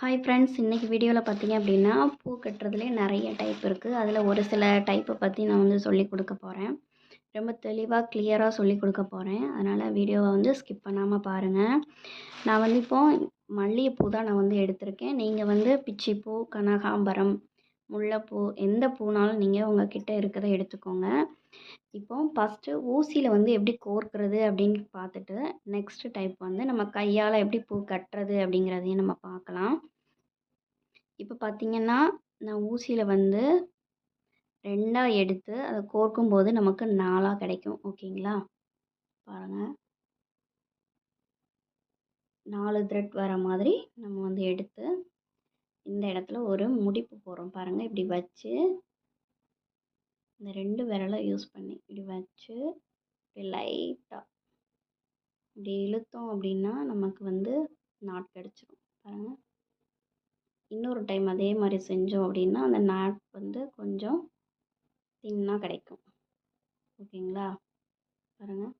Hi friends இன்றைக்கி வீடியோவில் பார்த்தீங்க அப்படின்னா பூ கட்டுறதுலே நிறைய டைப் இருக்குது அதில் ஒரு சில டைப்பை பற்றி நான் வந்து சொல்லி கொடுக்க போகிறேன் ரொம்ப தெளிவாக கிளியராக சொல்லி கொடுக்க போகிறேன் அதனால் வீடியோவை வந்து ஸ்கிப் பண்ணாமல் பாருங்கள் நான் வந்து இப்போது மல்லிகைப்பூ தான் நான் வந்து எடுத்திருக்கேன். நீங்கள் வந்து பிச்சிப்பூ கனகாம்பரம் முல்லைப்பூ எந்த பூனாலும் நீங்கள் உங்கள் கிட்டே இருக்கிறத எடுத்துக்கோங்க. இப்போ ஃபஸ்ட்டு ஊசியில் வந்து எப்படி கோர்க்கிறது அப்படின்னு பார்த்துட்டு நெக்ஸ்ட்டு டைப் வந்து நம்ம கையால் எப்படி பூ கட்டுறது அப்படிங்கிறதையும் நம்ம பார்க்கலாம். இப்போ பார்த்திங்கன்னா நான் ஊசியில் வந்து ரெண்டாக எடுத்து அதை கோர்க்கும் போது நமக்கு நாலாக கிடைக்கும். ஓகேங்களா? பாருங்கள் நாலு த்ரெட் வர மாதிரி நம்ம வந்து எடுத்து இந்த இடத்துல ஒரு முடிப்பு போடுறோம். பாருங்கள் இப்படி வச்சு இந்த ரெண்டு விரலை யூஸ் பண்ணி இப்படி வச்சு இப்படி லைட்டாக இப்படி இழுத்தோம் அப்படின்னா நமக்கு வந்து நாட் கிடச்சிரும். பாருங்கள் இன்னொரு டைம் அதே மாதிரி செஞ்சோம் அப்படின்னா அந்த நாட் வந்து கொஞ்சம் தின்னாக கிடைக்கும். ஓகேங்களா? பாருங்கள்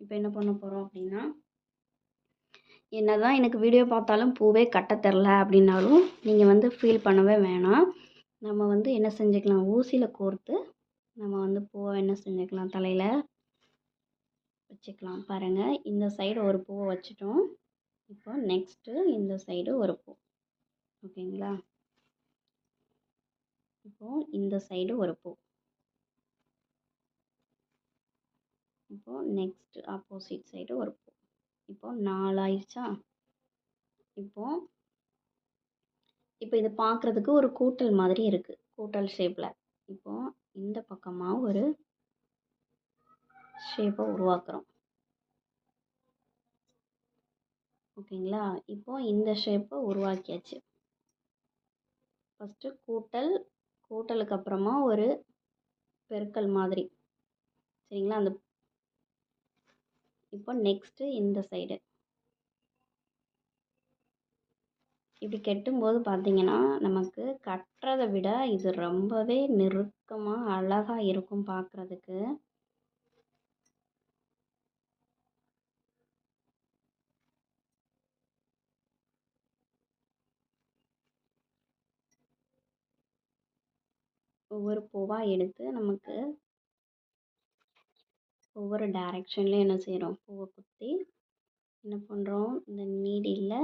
இப்போ என்ன பண்ண போகிறோம் அப்படின்னா என்ன தான் எனக்கு வீடியோ பார்த்தாலும் பூவே கட்ட தெரில அப்படின்னாலும் நீங்கள் வந்து ஃபீல் பண்ணவே வேணாம். நம்ம வந்து என்ன செஞ்சுக்கலாம்? ஊசியில் கோர்த்து நம்ம வந்து பூவை என்ன செஞ்சுக்கலாம்? தலையில் வச்சுக்கலாம். பாருங்கள் இந்த சைடு ஒரு பூவை வச்சுட்டோம். இப்போ நெக்ஸ்ட்டு இந்த சைடு ஒரு பூ. ஓகேங்களா? இப்போது இந்த சைடு ஒரு பூ. இப்போது நெக்ஸ்ட்டு ஆப்போசிட் சைடு ஒரு பூ. இப்போது நாலாயிடுச்சா இப்போது இப்போ இது பார்க்குறதுக்கு ஒரு கூட்டல் மாதிரி இருக்குது கூட்டல் ஷேப்பில் இப்போது இந்த பக்கமாக ஒரு ஷேப்பை உருவாக்குறோம். ஓகேங்களா? இப்போது இந்த ஷேப்பை உருவாக்கியாச்சு. ஃபஸ்ட்டு கூட்டல் கூட்டலுக்கு அப்புறமா ஒரு பெருக்கல் மாதிரி. சரிங்களா? அந்த இப்போ நெக்ஸ்ட்டு இந்த சைடு இப்படி கெட்டும்போது பார்த்தீங்கன்னா நமக்கு கட்டுறதை விட இது ரொம்பவே நெருக்கமாக அழகாக இருக்கும் பார்க்குறதுக்கு. ஒவ்வொரு பூவாக எடுத்து நமக்கு ஒவ்வொரு டைரெக்ஷன்லேயும் என்ன செய்கிறோம் பூவை குத்தி என்ன பண்ணுறோம் இந்த நீடியில்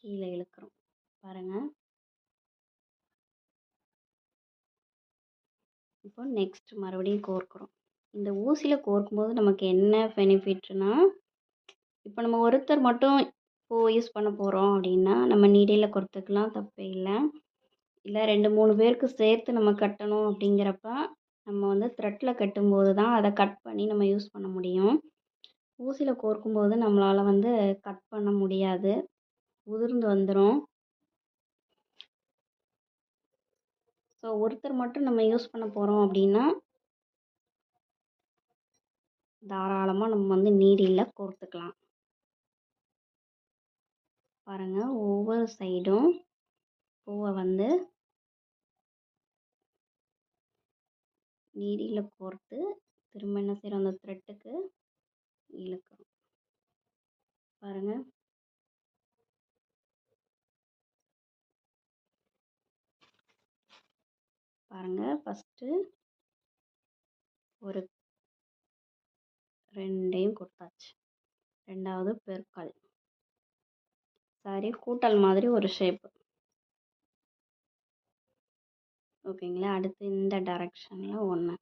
கீழே இழுக்கிறோம். பாருங்கள் இப்போ நெக்ஸ்ட் மறுபடியும் கோர்க்குறோம். இந்த ஊசியில் கோர்க்கும்போது நமக்கு என்ன பெனிஃபிட்னா இப்போ நம்ம ஒருத்தர் மட்டும் பூ யூஸ் பண்ண போகிறோம் அப்படின்னா நம்ம நீடையில் கொடுத்துக்கலாம் தப்பே இல்லை. இல்லை ரெண்டு மூணு பேருக்கு சேர்த்து நம்ம கட்டணும் அப்படிங்கிறப்ப நம்ம வந்து த்ரெட்டில் கட்டும்போது தான் அதை கட் பண்ணி நம்ம யூஸ் பண்ண முடியும். ஊசியில் கோர்க்கும்போது நம்மளால் வந்து கட் பண்ண முடியாது. உதிர்ந்து வந்துடும் ஸோ ஒருத்தர் மட்டும் நம்ம யூஸ் பண்ண போகிறோம் அப்படின்னா தாராளமாக நம்ம வந்து நீடியில் கோர்த்துக்கலாம். பாருங்கள் ஒவ்வொரு சைடும் பூவை வந்து நீடியில் கோர்த்து திரும்ப என்ன செய்கிறோம் அந்த த்ரெட்டுக்கு இழுக்கிறோம். பாருங்கள் பாருங்கள் ஃபஸ்ட்டு ஒரு ரெண்டையும் கொடுத்தாச்சு. ரெண்டாவது பெருக்கல். சாரி கூட்டல் மாதிரி ஒரு ஷேப்பு ஓகேங்களா? அடுத்து இந்த டைரக்ஷனில் ஒன்று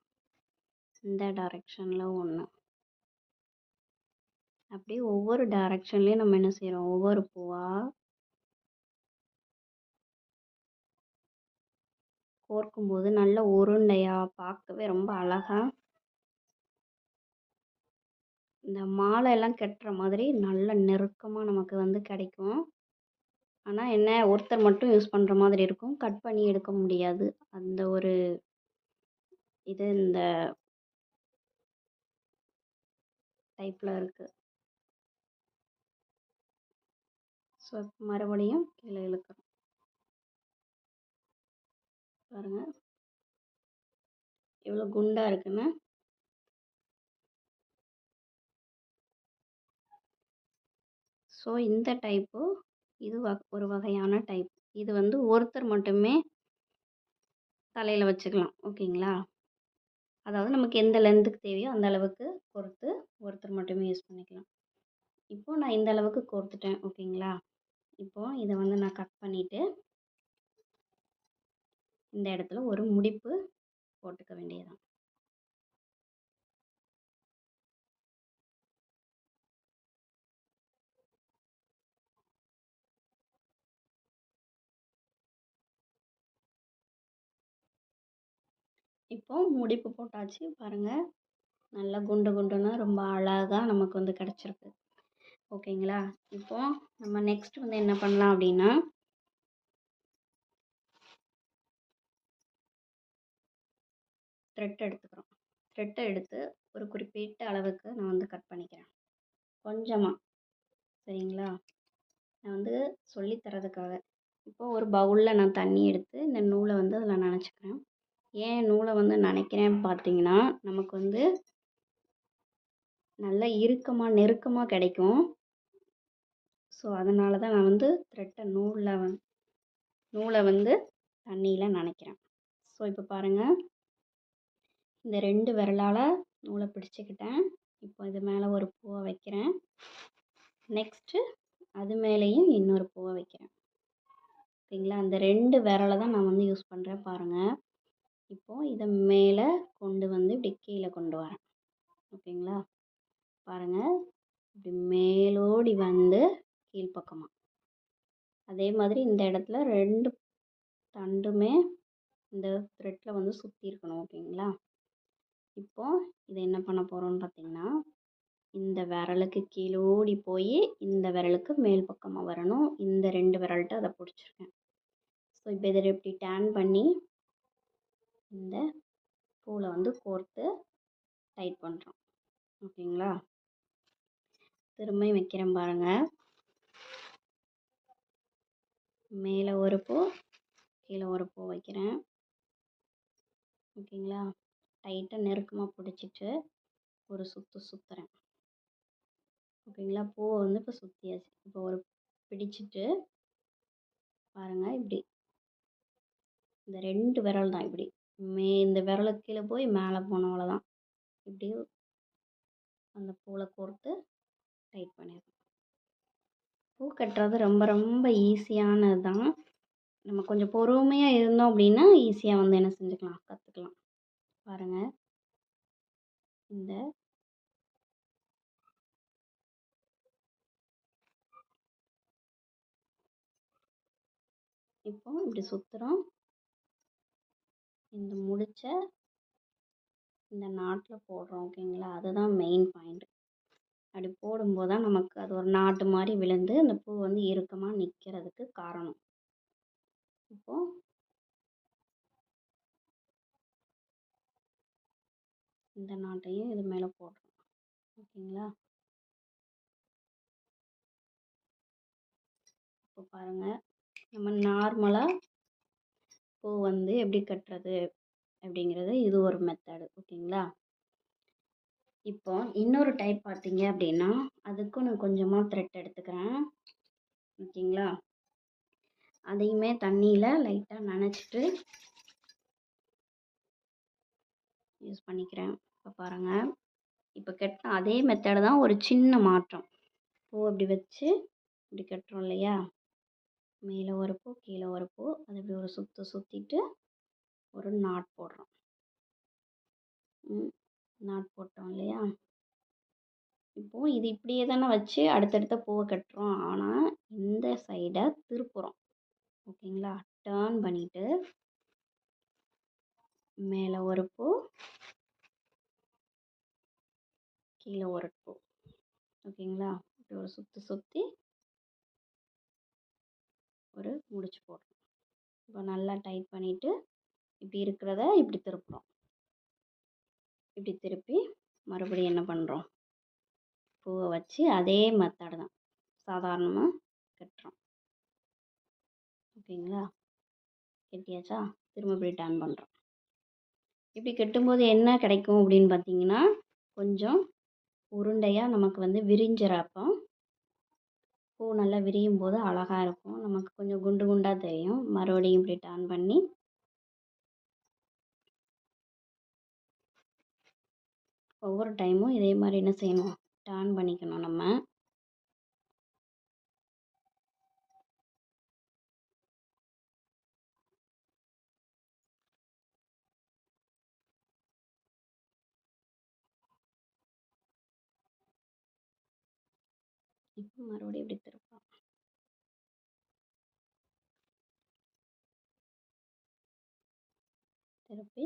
இந்த டைரக்ஷனில் ஒன்று அப்படியே ஒவ்வொரு டைரக்ஷன்லேயும் நம்ம என்ன செய்கிறோம் ஒவ்வொரு பூவாக கோர்க்கும்போது நல்ல உருண்டையாக பார்க்கவே ரொம்ப அழகாக இந்த மாலை எல்லாம் கட்டுற மாதிரி நல்ல நெருக்கமாக நமக்கு வந்து கிடைக்கும். ஆனால் என்ன ஒருத்தர் மட்டும் யூஸ் பண்ணுற மாதிரி இருக்கும். கட் பண்ணி எடுக்க முடியாது. அந்த ஒரு இது இந்த டைப்பில் இருக்குது ஸோ மறுபடியும் கீழே இழுக்கிறோம். பாருங்கள் எவ்வளோ குண்டாக இருக்குன்னு. ஸோ இந்த டைப்பு இது வ ஒரு வகையான டைப். இது வந்து ஒருத்தர் மட்டுமே தலையில் வச்சுக்கலாம். ஓகேங்களா? அதாவது நமக்கு எந்த லென்த்துக்கு தேவையோ அந்த அளவுக்கு பொறுத்து ஒருத்தர் மட்டுமே யூஸ் பண்ணிக்கலாம். இப்போது நான் இந்த அளவுக்கு கோர்த்துட்டேன். ஓகேங்களா? இப்போது இதை வந்து நான் கட் பண்ணிவிட்டு இந்த இடத்துல ஒரு முடிப்பு போட்டுக்க வேண்டியதான் இப்போ முடிப்பு போட்டாச்சு. பாருங்கள் நல்லா குண்டு குண்டுன்னு ரொம்ப அழகாக நமக்கு வந்து கிடச்சிருக்கு. ஓகேங்களா? இப்போ நம்ம நெக்ஸ்ட் வந்து என்ன பண்ணலாம் அப்படின்னா த்ரெட் எடுத்துக்கிறோம். த்ரெட்டை எடுத்து ஒரு குறிப்பிட்ட அளவுக்கு நான் வந்து கட் பண்ணிக்கிறேன். கொஞ்சமாக சரிங்களா? நான் வந்து சொல்லித்தரதுக்காக இப்போது ஒரு பவுலில் நான் தண்ணி எடுத்து இந்த நூலை வந்து அதில் நனைச்சிக்கிறேன். ஏன் நூலை வந்து நனைக்கிறேன் பார்த்தீங்கன்னா நமக்கு வந்து நல்லா இறுக்கமாக நெருக்கமாக கிடைக்கும். ஸோ அதனால தான் நான் வந்து த்ரெட்டை நூலில் வந் நூலை வந்து தண்ணியில் நனைக்கிறேன். ஸோ இப்போ பாருங்கள் இந்த ரெண்டு விரலால் நூலை பிடிச்சிக்கிட்டேன். இப்போ இது மேலே ஒரு பூவை வைக்கிறேன். நெக்ஸ்ட்டு அது மேலேயும் இன்னொரு பூவை வைக்கிறேன். ஓகேங்களா அந்த ரெண்டு விரலை தான் நான் வந்து யூஸ் பண்ணுறேன் பாருங்கள் இப்போது இதை மேலே கொண்டு வந்து இப்படி கீழே கொண்டு வரேன். ஓகேங்களா? பாருங்கள் இப்படி மேலோடி வந்து கீழ்ப்பக்கமாக அதே மாதிரி இந்த இடத்துல ரெண்டு தண்டுமே இந்த த்ரெட்டில் வந்து சுற்றி இருக்கணும். ஓகேங்களா? இது என்ன பண்ண போகிறோம்னு பார்த்தீங்கன்னா இந்த விரலுக்கு கீழோடி போய் இந்த விரலுக்கு மேல் பக்கமாக வரணும். இந்த ரெண்டு விரல்கிட்ட அதை பிடிச்சிருக்கேன். ஸோ இப்போ இதை இப்படி டேன் பண்ணி இந்த பூவில் வந்து கோர்த்து டைட் பண்ணுறோம் ஓகேங்களா? திரும்பியும் வைக்கிறேன் பாருங்கள் மேலே ஒரு பூ கீழே ஒரு பூ வைக்கிறேன். ஓகேங்களா? டைட்டாக நெருக்கமாக பிடிச்சிட்டு ஒரு சுற்று சுற்றுறேன் ஓகேங்களா? பூவை வந்து இப்போ சுற்றியாச்சு இப்போ ஒரு பிடிச்சிட்டு பாருங்கள் இப்படி. இந்த ரெண்டு விரல் தான் இப்படி. மே இந்த விரலுக்கு கீழே போய் மேலே போன தான் இப்படி அந்த பூவில் கோர்த்து டைட் பண்ணிடணும் பூ கட்டுறது ரொம்ப ரொம்ப ஈஸியானது தான் நம்ம கொஞ்சம் பொறுமையாக இருந்தோம் அப்படின்னா ஈஸியாக வந்து என்ன செஞ்சுக்கலாம்? கற்றுக்கலாம் பாருங்கள் இந்த இப்போ இப்படி சுற்றுறோம் இந்த முடிச்ச இந்த நாட்டில் போடுறோம் ஓகேங்களா? அதுதான் மெயின் பாயிண்ட் அப்படி போடும்போது தான் நமக்கு அது ஒரு நாட்டு மாதிரி விழுந்து அந்த பூ வந்து இறுக்கமாக நிற்கிறதுக்கு காரணம். இப்போது இந்த நாட்டையும் இது மேலே போடுறோம் ஓகேங்களா? இப்போ பாருங்கள் நம்ம நார்மலாக பூ வந்து எப்படி கட்டுறது அப்படிங்கிறது இது ஒரு மெத்தடு ஓகேங்களா? இப்போ இன்னொரு டைப் பார்த்தீங்க அப்படின்னா அதுக்கும் நான் கொஞ்சமாக த்ரெட் எடுத்துக்கிறேன். ஓகேங்களா? அதையுமே தண்ணியில் லைட்டாக நனைச்சிட்டு யூஸ் பண்ணிக்கிறேன். இப்போ பாருங்கள் இப்போ கட்டின அதே மெத்தடு தான் ஒரு சின்ன மாற்றம். பூ அப்படி வச்சு இப்படி கட்டுறோம் இல்லையா? மேலே ஒரு பூ கீழே ஒரு பூ. அது இப்படி ஒரு சுற்று சுற்றிட்டு ஒரு நாட் போடுறோம். நாட் போட்டோம் இல்லையா? இப்போது இது இப்படியே தானே வச்சு அடுத்தடுத்த பூவை கட்டுறோம். ஆனால் இந்த சைடை திருப்புறோம். ஓகேங்களா? டேர்ன் பண்ணிவிட்டு மேலே ஒரு பூ கீழே ஒரு பூ ஓகேங்களா? இப்படி ஒரு சுற்றி சுற்றி ஒரு முடிச்சு போடுறோம் இப்போ நல்லா டைட் பண்ணிவிட்டு இப்படி இருக்கிறத இப்படி திருப்புறோம் இப்படி திருப்பி மறுபடியும் என்ன பண்ணுறோம் பூவை வச்சு அதே மெத்தடு தான். சாதாரணமாக கட்டுறோம். ஓகேங்களா? கட்டியாச்சா? திரும்ப இப்படி டர்ன் பண்ணுறோம் இப்படி கட்டும்போது என்ன கிடைக்கும் அப்படின்னு பார்த்தீங்கன்னா கொஞ்சம் உருண்டையாக நமக்கு வந்து விரிஞ்சிறப்போ பூ நல்லா விரியும் போது அழகாக இருக்கும். நமக்கு கொஞ்சம் குண்டு குண்டாக தெரியும். மறுபடியும் இப்படி டர்ன் பண்ணி ஒவ்வொரு டைமும் இதே மாதிரி என்ன செய்யணும்? டர்ன் பண்ணிக்கணும் நம்ம. இப்போ மறுபடியும் இப்படி திருப்பலாம்? திருப்பி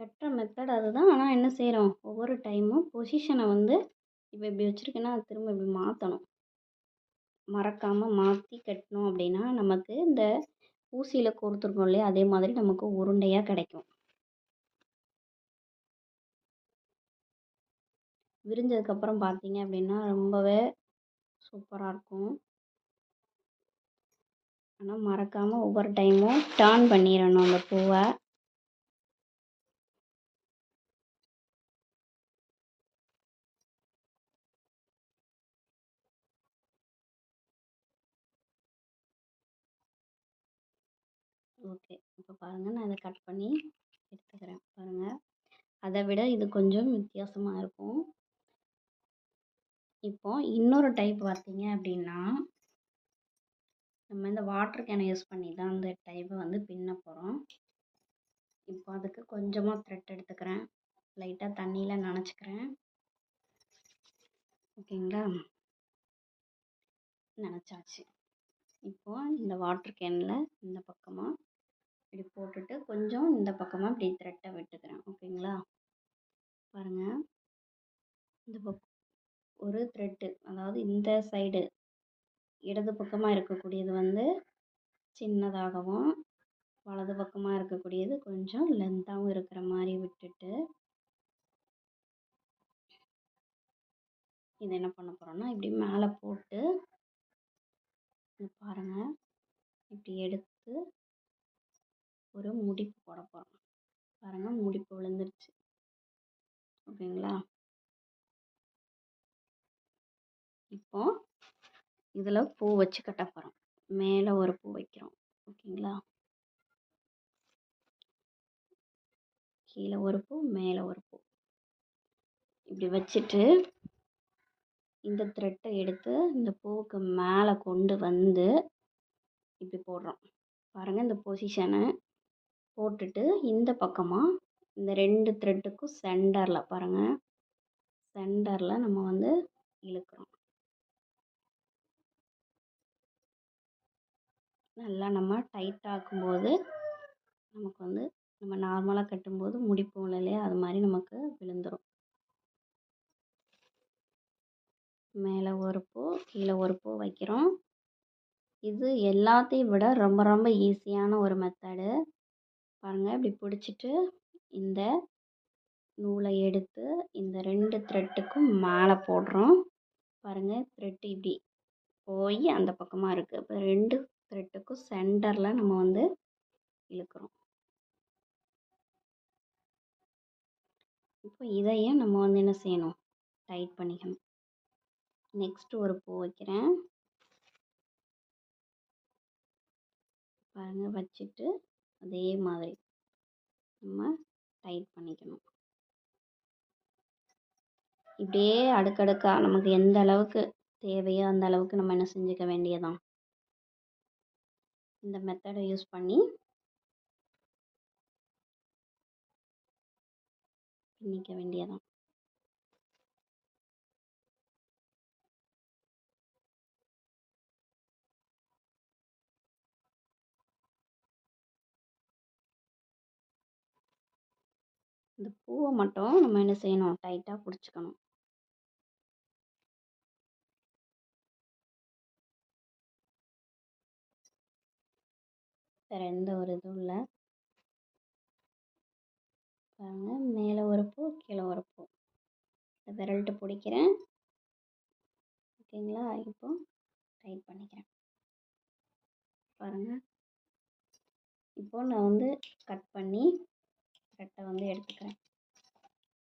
கட்டுற மெத்தட் அதுதான். ஆனால் என்ன செய்கிறோம் ஒவ்வொரு டைமும் பொசிஷனை வந்து இப்போ இப்படி வச்சுருக்கேன்னா அது திரும்ப இப்படி மாற்றணும் மறக்காமல் மாற்றி கட்டினோம் அப்படின்னா நமக்கு இந்த ஊசியில் கோர்த்துருக்கோம் இல்லையா? அதே மாதிரி நமக்கு உருண்டையாக கிடைக்கும். விரிஞ்சதுக்கப்புறம் பார்த்தீங்க அப்படின்னா ரொம்பவே சூப்பராக இருக்கும். ஆனால் மறக்காமல் ஒவ்வொரு டைமும் டேர்ன் பண்ணிடணும் அந்த பூவை. ஓகே இப்போ பாருங்கள் நான் இதை கட் பண்ணி எடுத்துக்கிறேன். பாருங்கள் அதை விட இது கொஞ்சம் வித்தியாசமாக இருக்கும். இப்போ இன்னொரு டைப் பார்த்தீங்க அப்படின்னா நம்ம இந்த வாட்டர் கேனை யூஸ் பண்ணி தான் அந்த டைப்பை வந்து பின்ன போகிறோம் இப்போ அதுக்கு கொஞ்சமாக த்ரெட் எடுத்துக்கிறேன். லைட்டாக தண்ணியில் நனைச்சிக்கிறேன். ஓகேங்களா நினச்சாச்சு. இப்போது இந்த வாட்டர் கேனில் இந்த பக்கமாக இப்படி போட்டுட்டு கொஞ்சம் இந்த பக்கமாக இப்படி த்ரெட்டை விட்டுக்கிறேன். ஓகேங்களா பாருங்கள் இந்த பக்கம் ஒரு த்ரெட்டு அதாவது இந்த சைடு இடது பக்கமாக இருக்கக்கூடியது வந்து சின்னதாகவும் வலது பக்கமாக இருக்கக்கூடியது கொஞ்சம் லென்த்தாகவும் இருக்கிற மாதிரி விட்டுட்டு இது என்ன பண்ண போகிறோன்னா இப்படி மேலே போட்டு பாருங்கள் இப்படி எடுத்து ஒரு முடிப்பு போட போகிறோம் பாருங்கள் முடிப்பு விழுந்துருச்சு. ஓகேங்களா? இப்போ இதில் பூ வச்சு கட்ட போகிறோம் மேலே ஒரு பூ வைக்கிறோம். ஓகேங்களா? கீழே ஒரு பூ மேலே ஒரு பூ. இப்படி வச்சுட்டு இந்த த்ரெட்டை எடுத்து இந்த பூவுக்கு மேலே கொண்டு வந்து இப்படி போடுறோம். பாருங்கள் இந்த பொசிஷனை போட்டுட்டு இந்த பக்கமாக இந்த ரெண்டு த்ரெட்டுக்கும் சென்டரில் பாருங்கள் சென்டரில் நம்ம வந்து இழுக்கிறோம். நல்லா நம்ம டைட் ஆக்கும்போது நமக்கு வந்து நம்ம நார்மலாக கட்டும்போது முடிப்போம் இல்லையா? அது மாதிரி நமக்கு விழுந்துடும் மேலே ஒரு பூ கீழே ஒரு பூ வைக்கிறோம். இது எல்லாத்தையும் விட ரொம்ப ரொம்ப ஈஸியான ஒரு மெத்தடு பாருங்கள் இப்படி பிடிச்சிட்டு இந்த நூலை எடுத்து இந்த ரெண்டு த்ரெட்டுக்கும் மேலே போடுறோம். பாருங்கள் த்ரெட்டு இப்படி போய் அந்த பக்கமாக இருக்குது இப்போ ரெண்டு த்ரெட்டுக்கும் சென்டரில் நம்ம வந்து இழுக்கிறோம். இப்போ இதையும் நம்ம வந்து என்ன செய்யணும்? டைட் பண்ணிக்கணும். நெக்ஸ்ட்டு ஒரு பூ வைக்கிறேன். பாருங்கள் வச்சுட்டு அதே மாதிரி நம்ம டைட் பண்ணிக்கணும். இப்படியே அடுக்கடுக்காக நமக்கு எந்த அளவுக்கு தேவையோ அந்த அளவுக்கு நம்ம என்ன செஞ்சுக்க வேண்டியதான் இந்த மெத்தடை யூஸ் பண்ணி பின்னிக்க வேண்டியதான் இந்த பூவை மட்டும் நம்ம என்ன செய்யணும்? டைட்டாக பிடிச்சிக்கணும். வேறு எந்த ஒரு இதுவும் இல்லை. பாருங்கள் மேலே ஒரு பூ கீழே ஒரு பூ. இந்த விரல்ட்டு பிடிக்கிறேன். ஓகேங்களா? இப்போ டைட் பண்ணிக்கிறேன். பாருங்கள் இப்போ நான் வந்து கட் பண்ணி கட்டை வந்து எடுத்துக்கிறேன்.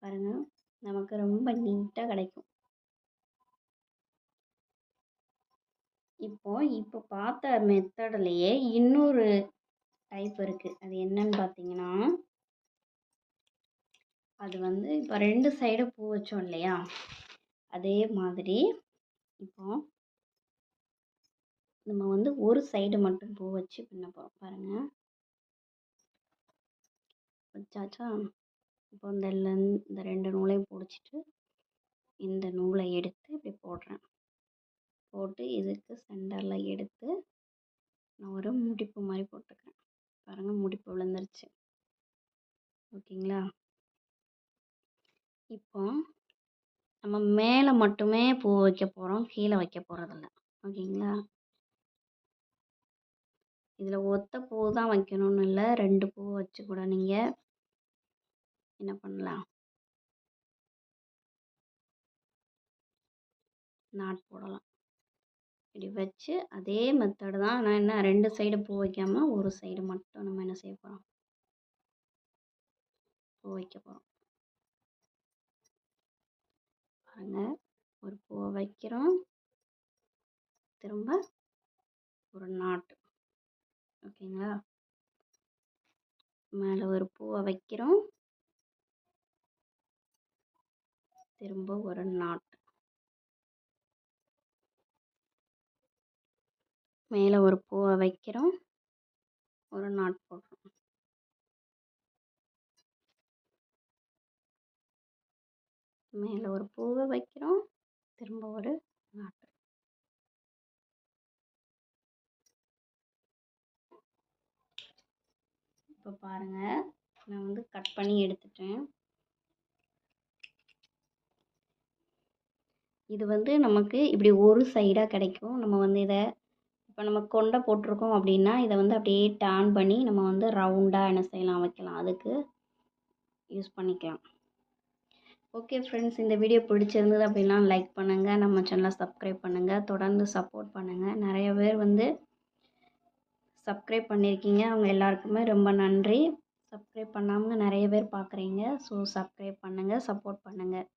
பாருங்கள் நமக்கு ரொம்ப நீட்டாக கிடைக்கும். இப்போ இப்போ பார்த்த மெத்தட்லேயே இன்னொரு டைப் இருக்குது அது என்னன்னு பார்த்தீங்கன்னா அது வந்து இப்போ ரெண்டு சைடு பூ வச்சோம் இல்லையா? அதே மாதிரி இப்போ நம்ம வந்து ஒரு சைடு மட்டும் பூ வச்சு பின்ன போகிறோம் பாருங்கள் வச்சாச்சா? இப்போ இந்த இந்த ரெண்டு நூலையும் பிடிச்சிட்டு இந்த நூலை எடுத்து இப்படி போடுறேன். போட்டு இதுக்கு சென்டரில் எடுத்து நான் ஒரு முடிப்பு மாதிரி போட்டுக்கிறேன். பாருங்கள் முடிப்பு விழுந்துருச்சு. ஓகேங்களா? இப்போ நம்ம மேலே மட்டுமே பூ வைக்க போகிறோம் கீழே வைக்க போகிறதில்ல ஓகேங்களா? இதில் ஒத்த பூ தான் வைக்கணும்னு இல்லை ரெண்டு பூ வச்சு கூட நீங்கள் என்ன பண்ணலாம்? நாட் போடலாம். இப்படி வச்சு அதே மெத்தடு தான். ஆனால் என்ன ரெண்டு சைடு பூ வைக்காமல் ஒரு சைடு மட்டும் நம்ம என்ன செய்ய போகிறோம் பூ வைக்க போகிறோம் பாருங்க. ஒரு பூவை வைக்கிறோம். திரும்ப ஒரு நாட்டு ஓகேங்களா? மேலே ஒரு பூவை வைக்கிறோம். திரும்ப ஒரு நாட் மேலே ஒரு பூவை வைக்கிறோம். ஒரு நாட் போடுறோம். மேலே ஒரு பூவை வைக்கிறோம். திரும்ப ஒரு நாட்டு இப்போ பாருங்கள் நான் வந்து கட் பண்ணி எடுத்துட்டேன். இது வந்து நமக்கு இப்படி ஒரு சைடாக கிடைக்கும். நம்ம வந்து இதை இப்போ நம்ம கொண்டை போட்டிருக்கோம் அப்படின்னா இதை வந்து அப்படியே டேர்ன் பண்ணி நம்ம வந்து ரவுண்டாக என்ன செய்யலாம் வைக்கலாம். அதுக்கு யூஸ் பண்ணிக்கலாம். ஓகே ஃப்ரெண்ட்ஸ் இந்த வீடியோ பிடிச்சிருந்தது அப்படின்னா லைக் பண்ணுங்கள் நம்ம சேனலை சப்ஸ்கிரைப் பண்ணுங்கள் தொடர்ந்து சப்போர்ட் பண்ணுங்கள் நிறைய பேர் வந்து சப்ஸ்கிரைப் பண்ணியிருக்கீங்க. அவங்க எல்லாருக்குமே ரொம்ப நன்றி. சப்ஸ்கிரைப் பண்ணாமல் நிறைய பேர் பார்க்குறீங்க. ஸோ சப்ஸ்கிரைப் பண்ணுங்கள் சப்போர்ட் பண்ணுங்கள்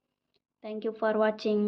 தேங்க்யூ ஃபார் வாட்சிங்